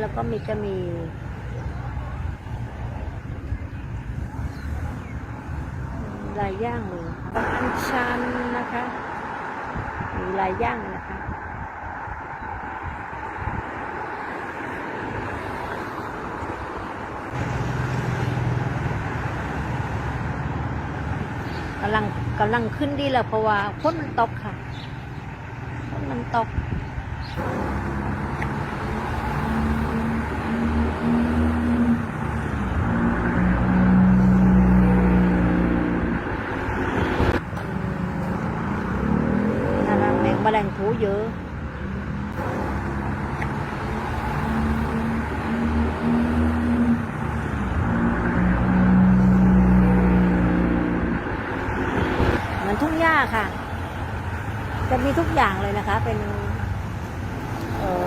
แล้วก็มีจะมีหลายย่างเลยอันชันนะคะมีหลายย่างนะคะกำลังกำลังขึ้นดีแล้วเพราะว่าฝนมันตกค่ะฝนมันตก นะคะแมงแมลงภู เยอะเหมือนทุ่งหญ้าค่ะ จะมีทุกอย่างเลยนะคะ เป็นเออ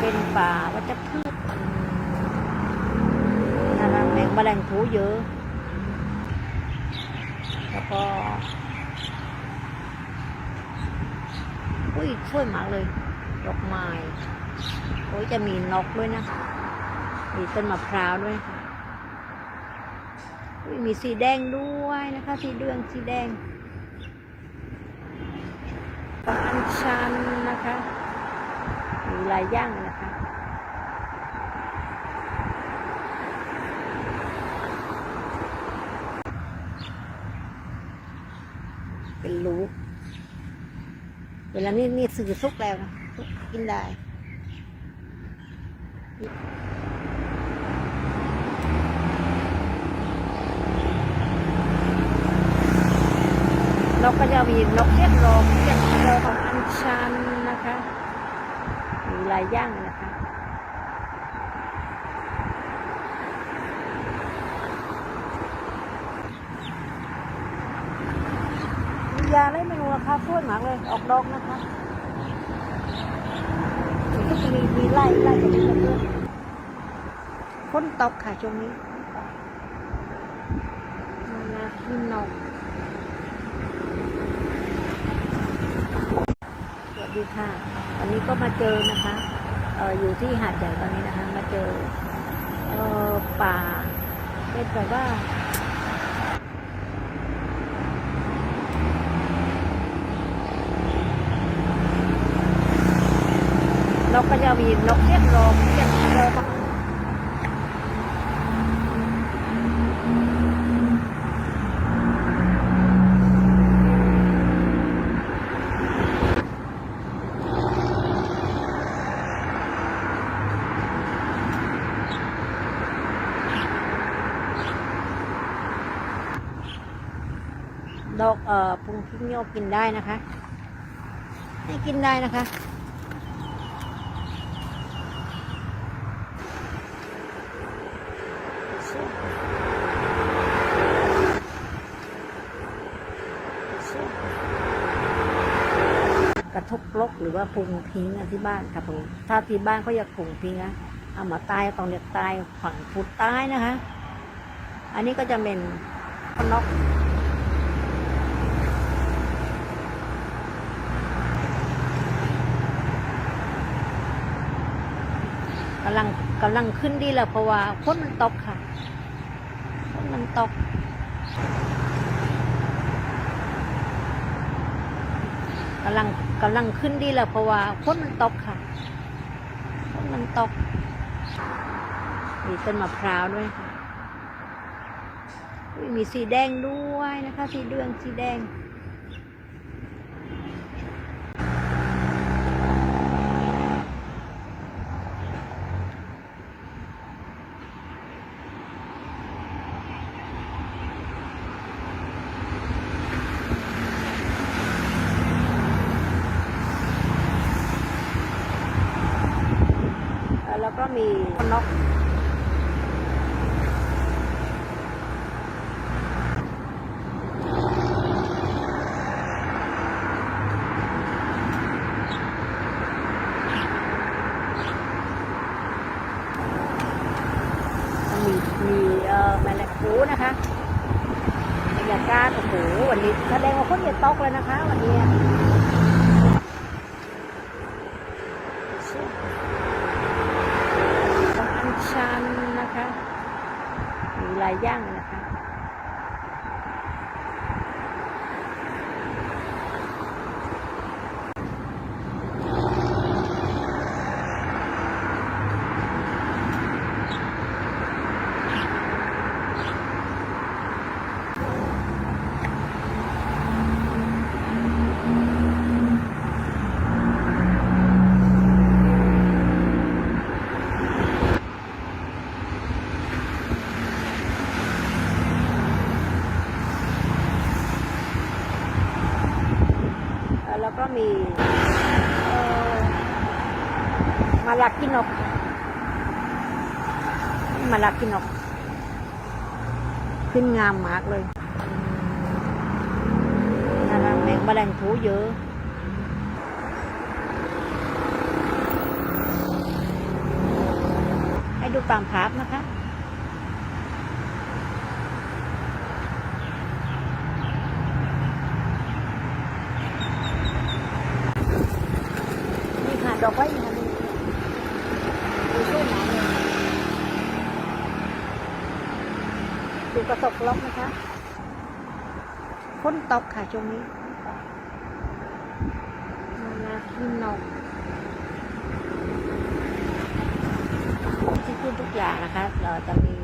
เป็นป่าวัชพืชนะคะแมงแมลงภูเยอะ แล้วก็ อุ้ยสวยมากเลย ดอกไม้โอ้ยจะมีนกด้วยนะมีต้นมะพร้าวด้วยค่ะอุ้ยมีสีแดงด้วยนะคะ สีเดืองสีแดงก็อันชันนะคะมีลายย่างนะคะเป็นรูป เวลานี้นี่สื่อสุกแล้วนะกินได้นกก็จะมีนกเรียกรองเรียกร้องของอัญชันนะคะมีหลายย่างนะคะ ยาอะไรไม่รู้นะคะสวยมากเลย ออกดอกนะคะก็จะมีมีไล่ไล่จะมีเพื่อนฝนตกค่ะช่วงนี้มานาขึ้นนกสวัสดีค่ะ วันนี้ก็มาเจอนะคะเอออยู่ที่หาดใหญ่ตอนนี้นะคะ มาเจอเออป่าเป็นแบบว่า กก็จะมีนกเรียกร้องเรียกร้องดอกเอ่อพุงพิ้งโยกกินได้นะคะ ให้กินได้นะคะ ระทบลกหรือว่าพุงพิงที่บ้านค่ะผมถ้าที่บ้านเขาอยากพุงพิงนะเอามาตายตองเรียกตายฝั่งพุดตายนะคะ อันนี้ก็จะเป็นนกกำลังกำลังขึ้นดีแล้วเพราะว่าฝนมันตกค่ะฝนมันตกกำลัง กำลังขึ้นดีแล้วเพราะว่าฝนมันตกค่ะฝนมันตก มีต้นมะพร้าวด้วยค่ะ มีสีแดงด้วยนะคะ สีเดืองสีแดง แล้วก็ มีนกมีมีเอ่อแมลงภูนะคะบรรยากาศโอ้โหวันนี้แสดงว่าคนเยอะตกเลยนะคะ 小样的 เอ่อมาลักกินกมาลักกินกขึ้นงามมากเลยนั่นนะแมงแมลงภูเยอะให้ดูตามภาพนะคะ นี่ค่ะ ดอกไม้ค่ะดูดูช่วยหมาเลย ดูกระตกล็อกนะคะพ้นตกค่ะช่วงนี้มาลาขึ้นนกที่ขึ้นทุกอย่างนะคะ เราจะมี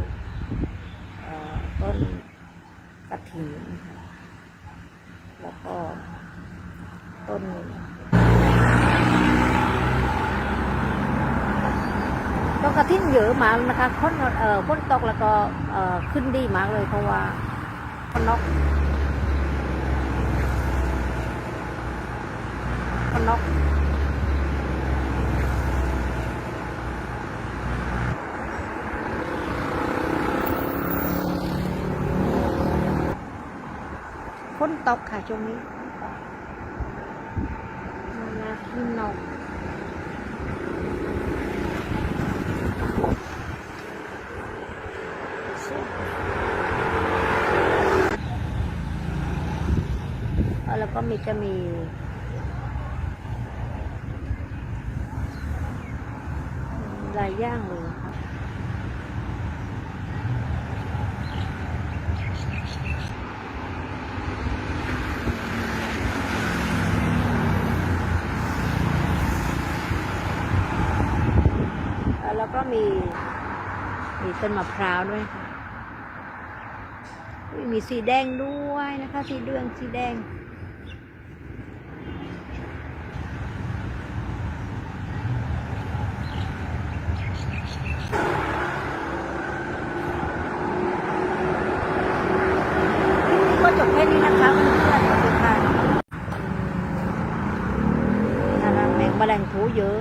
ต้นกระถิ่นแล้วก็ต้น ต้นกระทิ้นเยอะมากนะคะพ้นเอ่อพ้นตกแล้วก็เอ่อขึ้นดีมากเลยเพราะว่าพ้นนกพ้นนกพ้นตกค่ะช่วงนี้มาลาขึ้นนก เออแล้ว ก็มีจะมีหลายอย่างเลยครับเออแล้วก็มีมีต้นมะพร้าวด้วยค่ะอุ๊ยมีสีแดงด้วยนะคะ สีเดืองสีแดง คลิปนี้ก็จบแค่นี้นะคะเพื่อนๆขอบคุณค่ะนะคะแมงแมลงภู เยอะ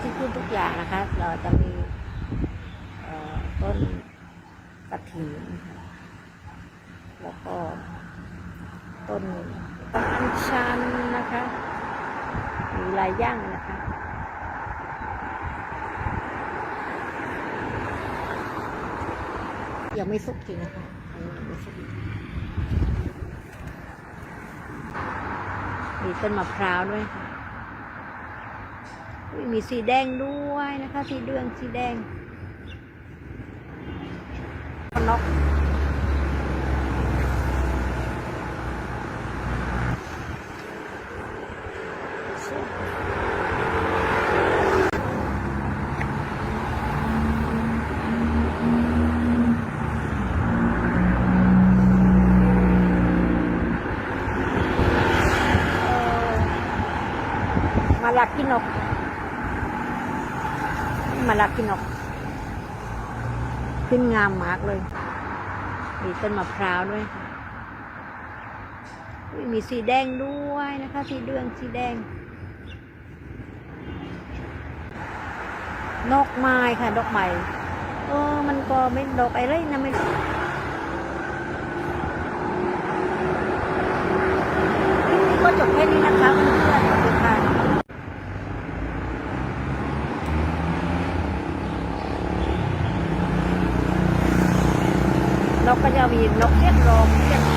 ที่ขึ้นทุกอย่างนะคะเราจะมีต้นกระถิ่นแล้วก็ต้นต้นอัญชันนะคะมีหลายย่างนะคะยังไม่สุกจริงนะคะไม่สุกมีต้นมะพร้าวด้วยค่ะอุ๊ย มีสีแดงด้วยนะคะ สีเดืองสีแดงนกเอ่อมาลักกินก มาลักกินก ขึ้นงามมากเลย มีต้นมะพร้าวด้วยค่ะมีสีแดงด้วยนะคะ สีเดืองสีแดงดอกไม้ค่ะดอกไม้เออมันก็ไม่ดอกอะไรนะไม่นี้ก็จบแค่นี้นะคะเพื่อนๆขอบคุณค่ะ นก ก็จะมีนกเรียกร้องเรียก